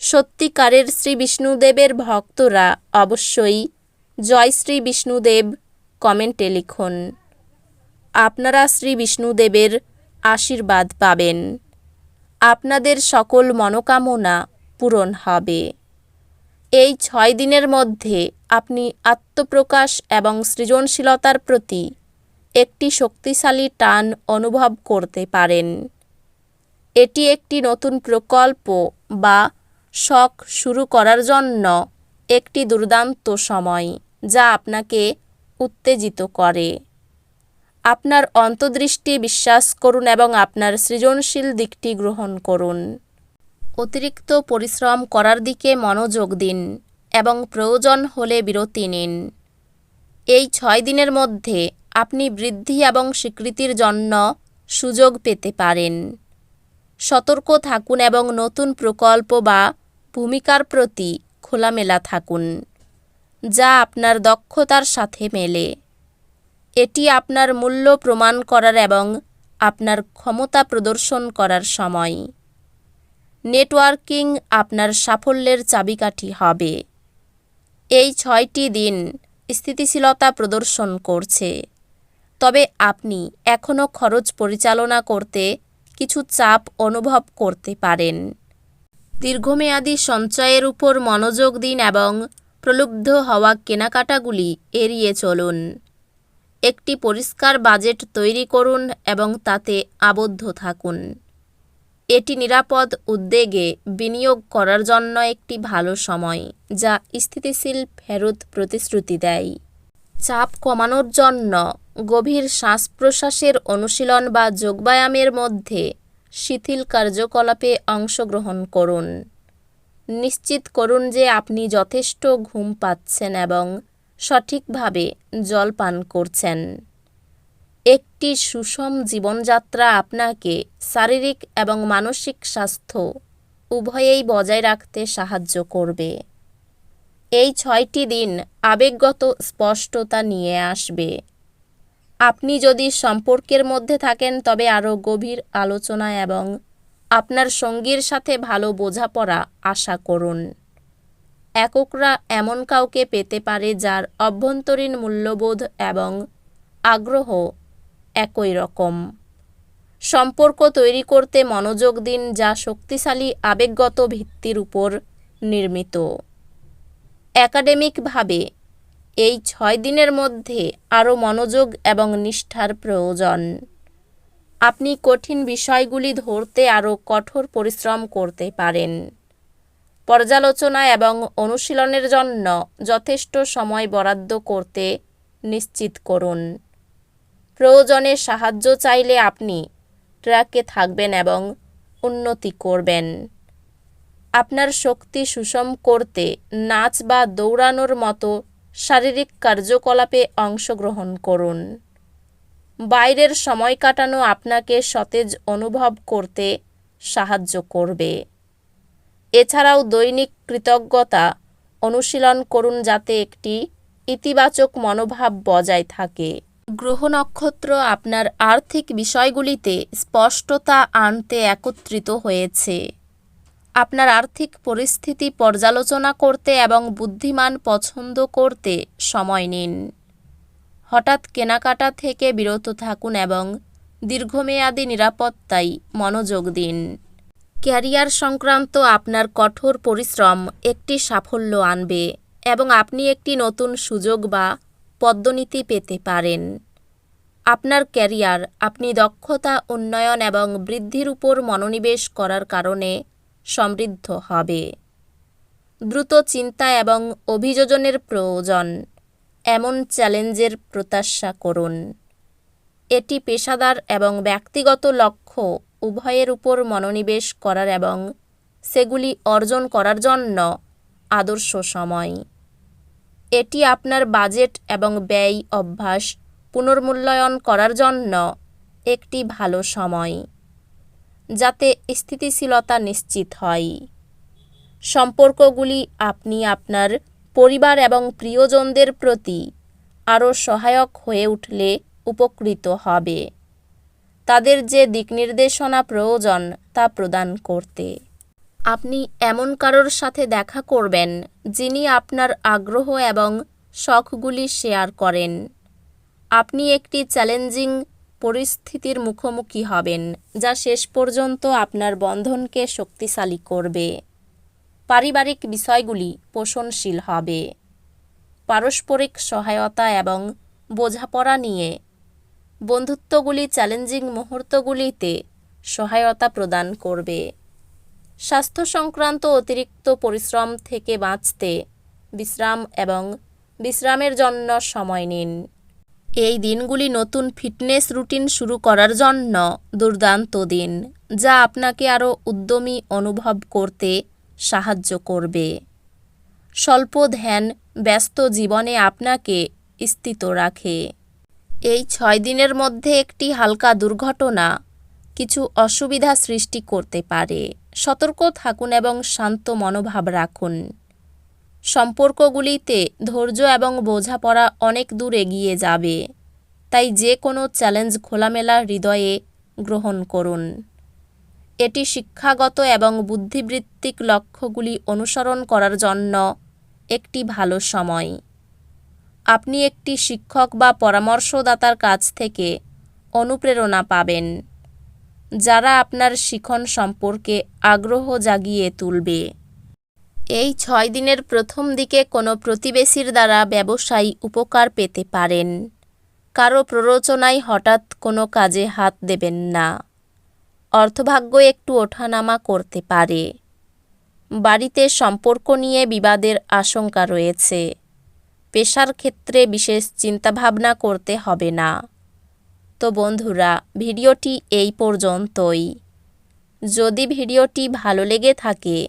সত্যিকারের শ্রী বিষ্ণুদেবের ভক্তরা অবশ্যই জয় শ্রী বিষ্ণুদেব কমেন্টে লিখুন। আপনারা শ্রী বিষ্ণুদেবের আশীর্বাদ পাবেন। আপনাদের সকল মনোকামনা পূরণ হবে। এই ছয় দিনের মধ্যে আপনি আত্মপ্রকাশ এবং সৃজনশীলতার প্রতি একটি শক্তিশালী টান অনুভব করতে পারেন। এটি একটি নতুন প্রকল্প বা শখ শুরু করার জন্য একটি দুর্দান্ত সময় যা আপনাকে উত্তেজিত করে। আপনার অন্তর্দৃষ্টি বিশ্বাস করুন এবং আপনার সৃজনশীল দিকটি গ্রহণ করুন। অতিরিক্ত পরিশ্রম করার দিকে মনোযোগ দিন এবং প্রয়োজন হলে বিরতি নিন। এই ছয় দিনের মধ্যে আপনি বৃদ্ধি এবং স্বীকৃতির জন্য সুযোগ পেতে পারেন। সতর্ক থাকুন এবং নতুন প্রকল্প বা ভূমিকার প্রতি খোলামেলা থাকুন, যা আপনার দক্ষতার সাথে মেলে। এটি আপনার মূল্য প্রমাণ করার এবং আপনার ক্ষমতা প্রদর্শন করার সময়। নেটওয়ার্কিং আপনার সাফল্যের চাবিকাঠি হবে। এই ছয়টি দিন স্থিতিশীলতা প্রদর্শন করছে। তবে আপনি এখনও খরচ পরিচালনা করতে কিছু চাপ অনুভব করতে পারেন। দীর্ঘমেয়াদী সঞ্চয়ের উপর মনোযোগ দিন এবং প্রলুব্ধ হওয়া কেনাকাটাগুলি এড়িয়ে চলুন। একটি পরিষ্কার বাজেট তৈরি করুন এবং তাতে আবদ্ধ থাকুন। এটি নিরাপদ উদ্যোগে বিনিয়োগ করার জন্য একটি ভালো সময়, যা স্থিতিশীল ফেরত প্রতিশ্রুতি দেয়। চাপ কমানোর জন্য গভীর শ্বাস প্রশ্বাসের অনুশীলন বা যোগব্যায়ামের মধ্যে শিথিল কার্যকলাপে অংশগ্রহণ করুন। নিশ্চিত করুন যে আপনি যথেষ্ট ঘুম পাচ্ছেন এবং সঠিকভাবে জল পান করছেন। একটি সুষম জীবনযাত্রা আপনাকে শারীরিক এবং মানসিক স্বাস্থ্য উভয়েই বজায় রাখতে সাহায্য করবে। এই ছয়টি দিন আবেগগত স্পষ্টতা নিয়ে আসবে। আপনি যদি সম্পর্কের মধ্যে থাকেন, তবে আরও গভীর আলোচনা এবং আপনার সঙ্গীর সাথে ভালো বোঝাপড়া আশা করুন। এককরা এমন কাউকে পেতে পারে যার অভ্যন্তরীণ মূল্যবোধ এবং আগ্রহ একই রকম। সম্পর্ক তৈরি করতে মনোযোগ দিন যা শক্তিশালী, আবেগগত ভিত্তির উপর নির্মিত। একাডেমিকভাবে এই ছয় দিনের মধ্যে আরও মনোযোগ এবং নিষ্ঠার প্রয়োজন। আপনি কঠিন বিষয়গুলি ধরতে আরও কঠোর পরিশ্রম করতে পারেন। পর্যালোচনা এবং অনুশীলনের জন্য যথেষ্ট সময় বরাদ্দ করতে নিশ্চিত করুন। প্রয়োজনে সাহায্য চাইলে আপনি ট্র্যাকে থাকবেন এবং উন্নতি করবেন। আপনার শক্তি সুষম করতে নাচ বা দৌড়ানোর মতো শারীরিক কার্যকলাপে অংশগ্রহণ করুন। বাইরের সময় কাটানো আপনাকে সতেজ অনুভব করতে সাহায্য করবে। এছাড়াও দৈনিক কৃতজ্ঞতা অনুশীলন করুন যাতে একটি ইতিবাচক মনোভাব বজায় থাকে। গ্রহ নক্ষত্র আপনার আর্থিক বিষয়গুলিতে স্পষ্টতা আনতে একত্রিত হয়েছে। আপনার আর্থিক পরিস্থিতি পর্যালোচনা করতে এবং বুদ্ধিমান পছন্দ করতে সময় নিন। হঠাৎ কেনাকাটা থেকে বিরত থাকুন এবং দীর্ঘমেয়াদী নিরাপত্তায় মনোযোগ দিন। ক্যারিয়ার সংক্রান্ত আপনার কঠোর পরিশ্রম একটি সাফল্য আনবে এবং আপনি একটি নতুন সুযোগ বা পদ্মনীতি পেতে পারেন। আপনার ক্যারিয়ার, আপনি দক্ষতা, উন্নয়ন এবং বৃদ্ধির উপর মনোনিবেশ করার কারণে সমৃদ্ধ হবে। দ্রুত চিন্তা এবং অভিযোজনের প্রয়োজন। এমন চ্যালেঞ্জের প্রত্যাশা করুন। এটি পেশাদার এবং ব্যক্তিগত লক্ষ্য উভয়ের উপর মনোনিবেশ করার এবং সেগুলি অর্জন করার জন্য আদর্শ সময়। এটি আপনার বাজেট এবং ব্যয় অভ্যাস পুনর্মূল্যায়ন করার জন্য একটি ভালো সময়। যাতে স্থিতিশীলতা নিশ্চিত হয়। সম্পর্কগুলি আপনি আপনার পরিবার এবং প্রিয়জনদের প্রতি আরও সহায়ক হয়ে উঠলে উপকৃত হবে। তাদের যে দিকনির্দেশনা প্রয়োজন তা প্রদান করতে। আপনি এমন কারোর সাথে দেখা করবেন যিনি আপনার আগ্রহ এবং শখগুলি শেয়ার করেন। আপনি একটি চ্যালেঞ্জিং পরিস্থিতির মুখোমুখি হবেন, যা শেষ পর্যন্ত আপনার বন্ধনকে শক্তিশালী করবে। পারিবারিক বিষয়গুলি পোষণশীল হবে। পারস্পরিক সহায়তা এবং বোঝাপড়া নিয়ে বন্ধুত্বগুলি চ্যালেঞ্জিং মুহূর্তগুলিতে সহায়তা প্রদান করবে। স্বাস্থ্য সংক্রান্ত অতিরিক্ত পরিশ্রম থেকে বাঁচতে বিশ্রাম এবং বিশ্রামের জন্য সময় নিন। এই দিনগুলি নতুন ফিটনেস রুটিন শুরু করার জন্য দুর্দান্ত দিন, যা আপনাকে আরও উদ্যমী অনুভব করতে সাহায্য করবে। স্বল্প ধ্যান ব্যস্ত জীবনে আপনাকে স্থিত রাখে। এই ছয় দিনের মধ্যে একটি হালকা দুর্ঘটনা কিছু অসুবিধা সৃষ্টি করতে পারে। সতর্ক থাকুন এবং শান্ত মনোভাব রাখুন। সম্পর্কগুলিতে ধৈর্য এবং বোঝাপড়া অনেক দূর এগিয়ে যাবে। তাই যে কোনো চ্যালেঞ্জ খোলামেলা হৃদয়ে গ্রহণ করুন। এটি শিক্ষাগত এবং বুদ্ধিবৃত্তিক লক্ষ্যগুলি অনুসরণ করার জন্য একটি ভালো সময়। আপনি একটি শিক্ষক বা পরামর্শদাতার কাছ থেকে অনুপ্রেরণা পাবেন, যারা আপনার শিখন সম্পর্কে আগ্রহ জাগিয়ে তুলবে। এই ছয় দিনের প্রথম দিকে কোনো প্রতিবেশীর দ্বারা ব্যবসায়ী উপকার পেতে পারেন। কারও প্ররোচনায় হঠাৎ কোনো কাজে হাত দেবেন না। অর্থভাগ্য একটু ওঠানামা করতে পারে। বাড়িতে সম্পর্ক নিয়ে বিবাদের আশঙ্কা রয়েছে। পেশার ক্ষেত্রে বিশেষ চিন্তাভাবনা করতে হবে না। তো বন্ধুরা, ভিডিওটি এই পর্যন্তই। যদি ভিডিওটি ভালো লেগে থাকে